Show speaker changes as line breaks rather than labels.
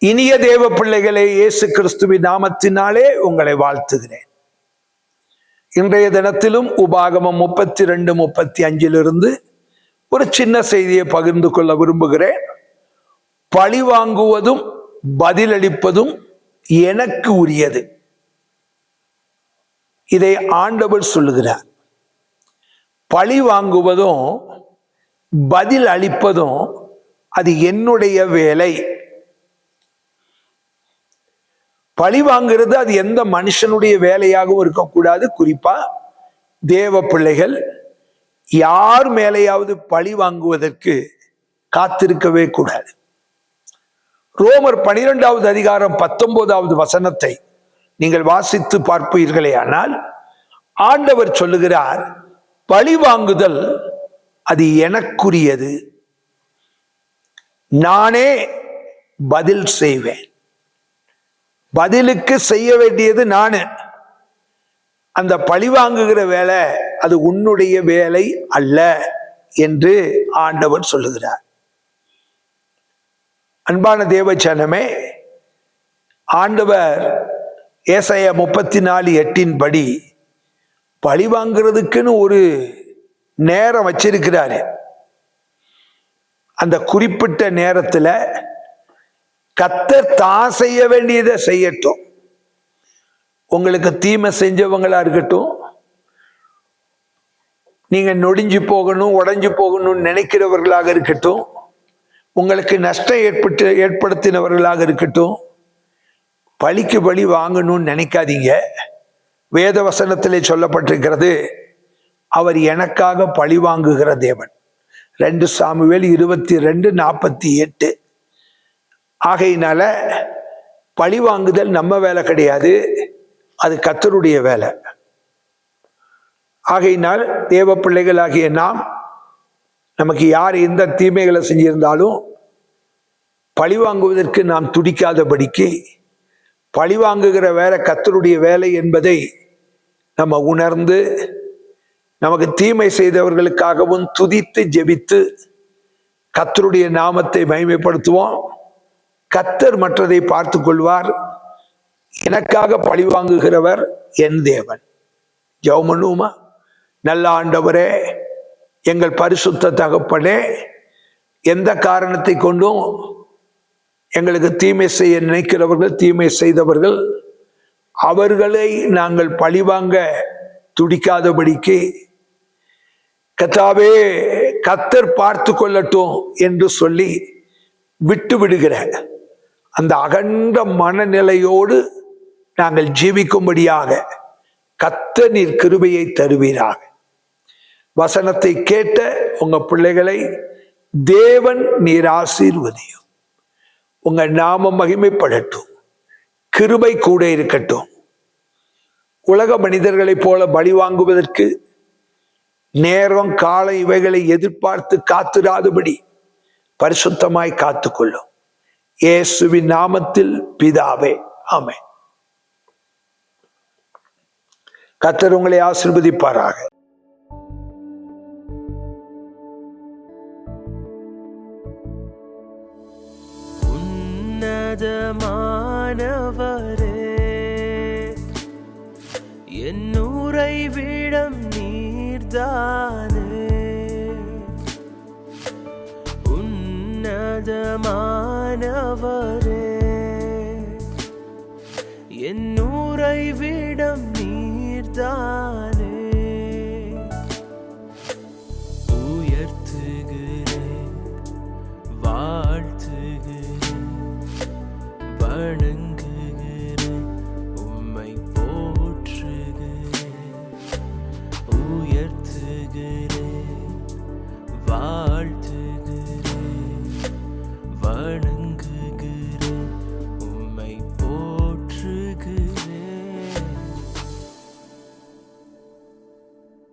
இனிய தேவ பிள்ளைகளே இயேசு கிறிஸ்துவின் நாமத்தினாலே உங்களை வாழ்த்துகிறேன். இன்றைய தினத்திலும் உபாகமம் முப்பத்தி ரெண்டு முப்பத்தி அஞ்சிலிருந்து ஒரு சின்ன செய்தியை பகிர்ந்து கொள்ள விரும்புகிறேன். பழி வாங்குவதும் பதிலளிப்பதும் எனக்கு உரியது. இதை ஆண்டவர் சொல்லுகிறார். பழி வாங்குவதும் பதில் அளிப்பதும் அது என்னுடைய வேலை. பழி வாங்கிறது அது எந்த மனுஷனுடைய வேலையாகவும் இருக்கக்கூடாது. குறிப்பா தேவ பிள்ளைகள் யார் மேலேயாவது பழி வாங்குவதற்கு காத்திருக்கவே கூடாது. ரோமர் பனிரெண்டாவது அதிகாரம் பத்தொன்பதாவது வசனத்தை நீங்கள் வாசித்து பார்ப்பீர்களே ஆனால் ஆண்டவர் சொல்லுகிறார் பழி வாங்குதல் அது எனக்குரியது. நானே பதில் செய்வேன். பதிலுக்கு செய்ய வேண்டியது நானு. அந்த பழி வாங்குகிற வேலை அது உன்னுடைய வேலை அல்ல என்று ஆண்டவர் சொல்லுகிறார். அன்பான தேவச்சனமே ஆண்டவர் ஏசைய முப்பத்தி நாலு எட்டின் படி பழி வாங்குறதுக்குன்னு ஒரு நேரம் வச்சிருக்கிறாரு. அந்த குறிப்பிட்ட நேரத்தில் கத்தர் தான் செய்ய வேண்டியதை செய்யட்டும். உங்களுக்கு தீமை செஞ்சவங்களா இருக்கட்டும். நீங்க நொடிஞ்சு போகணும் உடஞ்சு போகணும்னு நினைக்கிறவர்களாக இருக்கட்டும். உங்களுக்கு நஷ்டம் ஏற்பட்டு ஏற்படுத்தினவர்களாக இருக்கட்டும். பழிக்கு பழி வாங்கணும்னு நினைக்காதீங்க. வேத வசனத்திலே சொல்லப்பட்டிருக்கிறது அவர் எனக்காக பழி வாங்குகிற தேவன். ரெண்டு சாமுவேல் இருபத்தி ரெண்டு நாற்பத்தி எட்டு. ஆகையினால பழி வாங்குதல் நம்ம வேலை கிடையாது. அது கத்தருடைய வேலை. ஆகையினால் தேவ பிள்ளைகளாகிய நாம் நமக்கு யார் எந்த தீமைகளை செஞ்சிருந்தாலும் பழி வாங்குவதற்கு நாம் துடிக்காதபடிக்கு பழி வாங்குகிற வேலை கத்தருடைய வேலை என்பதை நம்ம உணர்ந்து நமக்கு தீமை செய்தவர்களுக்காகவும் துதித்து ஜெபித்து கத்தருடைய நாமத்தை மகிமைப்படுத்துவோம். கத்தர் மற்றதை பார்த்து கொள்வார் எனக்காக பழி வாங்குகிறவர் என் தேவன். ஜவுமனுமா நல்ல ஆண்டவரே எங்கள் பரிசுத்த தகப்பனே எந்த காரணத்தை கொண்டும் எங்களுக்கு தீமை செய்ய நினைக்கிறவர்கள் தீமை செய்தவர்கள் அவர்களை நாங்கள் பழிவாங்க துடிக்காதபடிக்கு கத்தாவே கத்தர் பார்த்து கொள்ளட்டும் என்று சொல்லி விட்டு விடுகிற அந்த அகண்ட மனநிலையோடு நாங்கள் ஜீவிக்கும்படியாக கத்த நீர் கிருபையை தருவீராக. வசனத்தை கேட்ட உங்க பிள்ளைகளை தேவன் நீர் ஆசீர்வதியும். உங்க நாமம் மகிமைப்படட்டும். கிருபை கூட இருக்கட்டும். உலக மனிதர்களைப் போல பலி வாங்குவதற்கு நேரம் காலம் இவைகளை எதிர்பார்த்து காத்திராதபடி பரிசுத்தமாய் காத்துக்கொள்ளும். இயேசுவின் நாமத்தில் பிதாவே. ஆமே கத்தர் உங்களை ஆசிர்வதிப்பாராக.
உன்னதமானவரே விடம் உறைவிடம் நீர்தானே. உன்னதமானவரே என்னூரை விடம் நீர்தானே உயர்த்துகிறேன் வாழ்த்துகிறேன் வணங்க good.